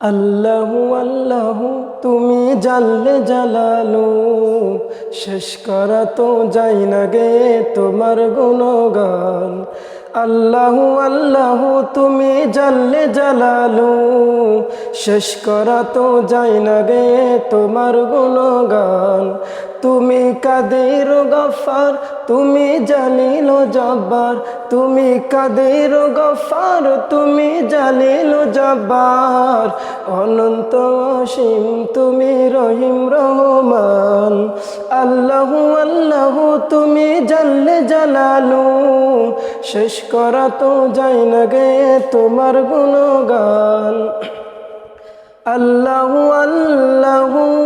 আল্লাহু আল্লাহু, তুমি জাল্লে জালালু। শেষ করা তো যাই না গে তোমার গুণগান। আল্লাহু আল্লাহু, তুমি জাল্লে জালালু। শেষ করা তো যাই না গে তোমার গুণগান। তুমি কাদের গফার? তুমি জালিল জব্বার। তুমি কাদের গফার? তুমি জালিল জব্বার। অনন্ত অসীম, তুমি রহিম রহমান। আল্লাহু আল্লাহু, তুমি জানলে জালালু। শেষ করা তো যাই না গে তোমার গুণগান। আল্লাহু আল্লাহু।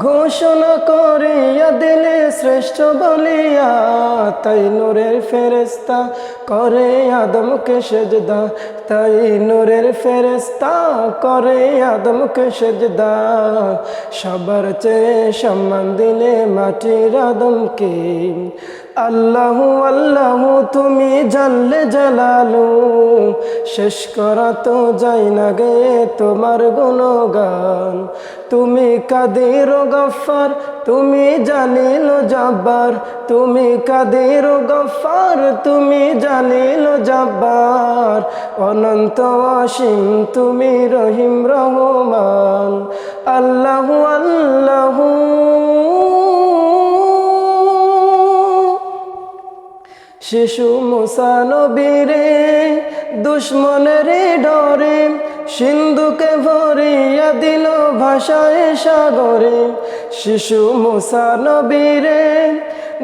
ঘোষণা করিয়া দিলে শ্রেষ্ঠ বলিয়া, তাই নূরের ফেরেস্তা করে আদমকে সেজদা, তাই নূরের ফেরেস্তা করে আদমকে সেজদা। সবার চেয়ে সম্মান দিলে মাটির আদমকে আল্লাহু আল্লাহু, তুমি জানলে জালালু। শেষ করা তো যাই না গে তোমার গুণগান। তুমি কাদের গফার, তুমি জানিল জব্বার। তুমি কাদের গফার, তুমি জানিল জব্বার। অনন্ত অসীম, তুমি রহিম রহমান। আল্লাহ আল্লাহু শিশু মুসানবীরে দুশ্মনের ডরে সিন্ধুকে ভরিয়া দিল ভাষায় সাগরে। শিশু মুসানবীরে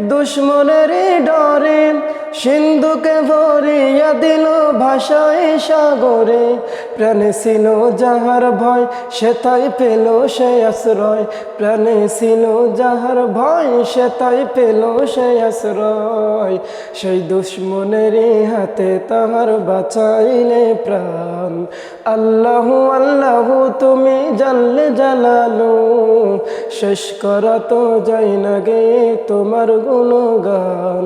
দুশ্মনের ডরে, সিন্ধুকে ভরিয়া দিল ভাষায় সাগরে। প্রাণে ছিল যাহার ভয়, সে তাই পেল সে আশ্রয়। প্রাণে ছিল যাহার ভয়, সে তাই পেল সে আশ্রয়। সেই দুশ্মনের হাতে তাহার বাঁচাইলে প্রাণ। আল্লাহু আল্লাহু, তুমি জানলে জালালু। শেষ করা তো যাই না গে তোমার গুণগান।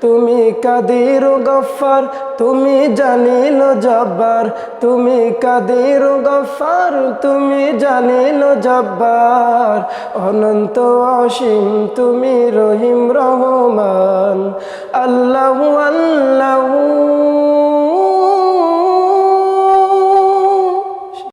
তুমি কাদির গফার, তুমি জানিল জব্বার। তুমি কাদির গফার, তুমি জানিল জব্বার। অনন্ত অসীম, তুমি রহিম রহমান। আল্লাহু আল্লাহু